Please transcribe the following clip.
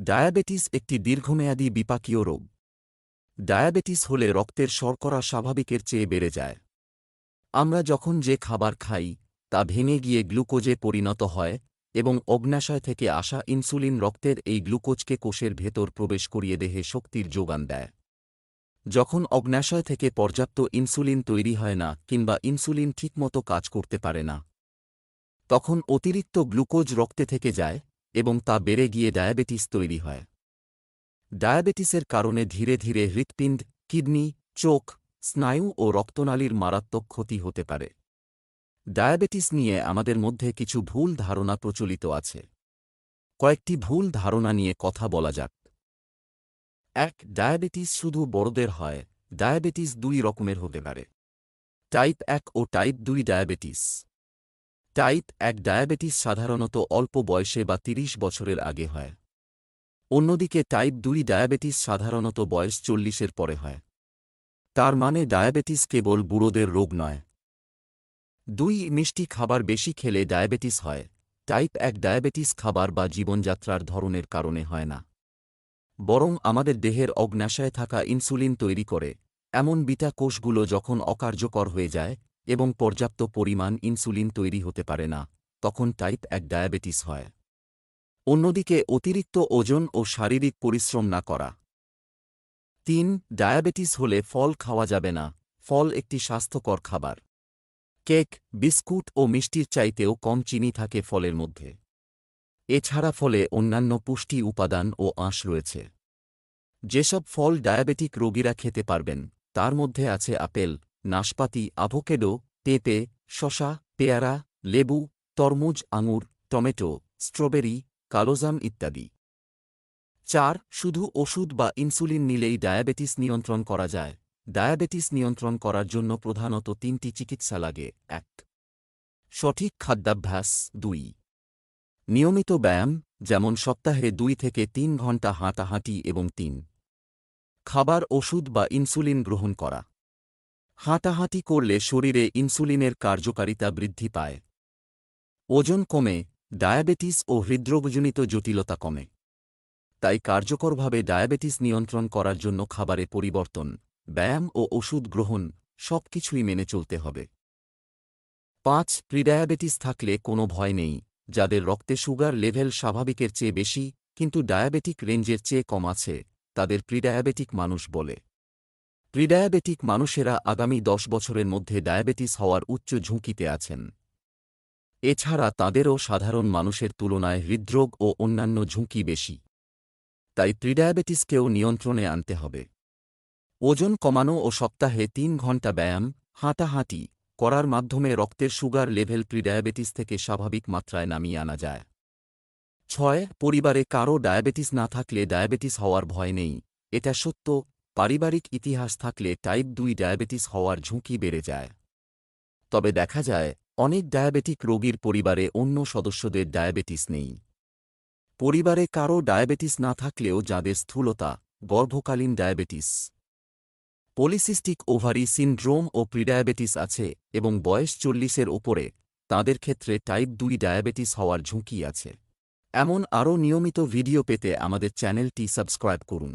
Diabetes একটি দীর্ঘমেয়াদী বিপাকীয় রোগ। ডায়াবেটিস হলে রক্তের শর্করা স্বাভাবিকের চেয়ে বেড়ে যায়। আমরা যখন যে খাবার খাই, তা ভেঙে গিয়ে গ্লুকোজে পরিণত হয় এবং অগ্নাশয় থেকে আসা ইনসুলিন রক্তের এই গ্লুকোজকে কোষের ভেতর প্রবেশ করিয়ে দেহে শক্তির যোগান দেয়। যখন অগ্নাশয় থেকে পর্যাপ্ত ইনসুলিন তৈরি হয় না কিংবা ইনসুলিন ঠিকমতো কাজ করতে পারে না, তখন অতিরিক্ত গ্লুকোজ রক্তে থেকে যায় এবং তা বেড়ে গিয়ে ডায়াবেটিস তৈরি হয়। ডায়াবেটিসের কারণে ধীরে ধীরে হৃৎপিণ্ড, কিডনি, চোখ, স্নায়ু ও রক্তনালীর মারাত্মক ক্ষতি হতে পারে। ডায়াবেটিস নিয়ে আমাদের মধ্যে কিছু ভুল ধারণা প্রচলিত আছে। কয়েকটি ভুল ধারণা নিয়ে কথা বলা যাক। এক, ডায়াবেটিস শুধু বড়দের হয়, ডায়াবেটিস দুই রকমের হতে পারে। টাইপ এক ও টাইপ দুই ডায়াবেটিস। টাইপ এক ডায়াবেটিস সাধারণত অল্প বয়সে বা ৩০ বছরের আগে হয়। অন্যদিকে টাইপ দুই ডায়াবেটিস সাধারণত বয়স চল্লিশের পরে হয়। তার মানে ডায়াবেটিস কেবল বুড়োদের রোগ নয়। দুই, মিষ্টি খাবার বেশি খেলে ডায়াবেটিস হয়। টাইপ এক ডায়াবেটিস খাবার বা জীবনযাত্রার ধরনের কারণে হয় না। বরং আমাদের দেহের অগ্নাশয়ে থাকা ইনসুলিন তৈরি করে। এমন বিটা কোষগুলো যখন অকার্যকর হয়ে যায় এবং পর্যাপ্ত পরিমাণ ইনসুলিন তৈরি হতে পারে না, তখন টাইপ এক ডায়াবেটিস হয়। অন্যদিকে, অতিরিক্ত ওজন ও শারীরিক পরিশ্রম না করা। তিন, ডায়াবেটিস হলে ফল খাওয়া যাবে না, ফল একটি স্বাস্থ্যকর খাবার। কেক, বিস্কুট ও মিষ্টির চাইতেও কম চিনি থাকে ফলের মধ্যে। এছাড়া ফলে অন্যান্য পুষ্টি উপাদান ও আঁশ রয়েছে। যেসব ফল ডায়াবেটিক রোগীরা খেতে পারবেন, তার মধ্যে আছে আপেল নাশপাতি আভোকেডো পেঁপে শশা পেয়ারা, লেবু, তরমুজ, আঙুর, টমেটো, স্ট্রবেরি, কালোজাম ইত্যাদি। চার, শুধু ওষুধ বা ইনসুলিন নিলেই ডায়াবেটিস নিয়ন্ত্রণ করা যায়। ডায়াবেটিস নিয়ন্ত্রণ করার জন্য প্রধানত তিনটি চিকিৎসা লাগে। এক, সঠিক খাদ্যাভ্যাস। দুই, নিয়মিত ব্যায়াম, যেমন সপ্তাহে দুই থেকে তিন ঘণ্টা হাঁটাহাঁটি এবং তিন, খাবার, ওষুধ বা ইনসুলিন গ্রহণ করা। হাঁটাহাঁটি করলে শরীরে ইনসুলিনের কার্যকারিতা বৃদ্ধি পায়। ওজন কমে, ডায়াবেটিস ও হৃদরোগজনিত জটিলতা কমে। তাই কার্যকরভাবে ডায়াবেটিস নিয়ন্ত্রণ করার জন্য খাবারে পরিবর্তন, ব্যায়াম ও ওষুধ গ্রহণ সবকিছুই মেনে চলতে হবে। পাঁচ, প্রিডায়াবেটিস থাকলে কোনো ভয় নেই, যাদের রক্তে সুগার লেভেল স্বাভাবিকের চেয়ে বেশি, কিন্তু ডায়াবেটিক রেঞ্জের চেয়ে কম আছে, তাদের প্রিডায়াবেটিক মানুষ বলে। প্রিডায়াবেটিক মানুষেরা আগামী দশ বছরের মধ্যে ডায়াবেটিস হওয়ার উচ্চ ঝুঁকিতে আছেন। এছাড়া তাদেরও সাধারণ মানুষের তুলনায় হৃদরোগ ও অন্যান্য ঝুঁকি বেশি। তাই প্রিডায়াবেটিসকেও নিয়ন্ত্রণে আনতে হবে। ওজন কমানো ও সপ্তাহে তিন ঘণ্টা ব্যায়াম, হাঁটাহাঁটি করার মাধ্যমে রক্তের সুগার লেভেল প্রিডায়াবেটিস থেকে স্বাভাবিক মাত্রায় নামিয়ে আনা যায়। ছয়, পরিবারে কারও ডায়াবেটিস না থাকলে ডায়াবেটিস হওয়ার ভয় নেই। এটা সত্য পারিবারিক ইতিহাস থাকলে টাইপ দুই ডায়াবেটিস হওয়ার ঝুঁকি বেড়ে যায়। তবে দেখা যায়, অনেক ডায়াবেটিক রোগীর পরিবারে অন্য সদস্যদের ডায়াবেটিস নেই। পরিবারে কারও ডায়াবেটিস না থাকলেও যাদের স্থূলতা, গর্ভকালীন ডায়াবেটিস পলিসিস্টিক ওভারি সিনড্রোম ও প্রিডায়াবেটিস আছে এবং বয়স চল্লিশের ওপরে, তাদের ক্ষেত্রে টাইপ দুই ডায়াবেটিস হওয়ার ঝুঁকি আছে। এমন আরও নিয়মিত ভিডিও পেতে আমাদের চ্যানেলটি সাবস্ক্রাইব করুন।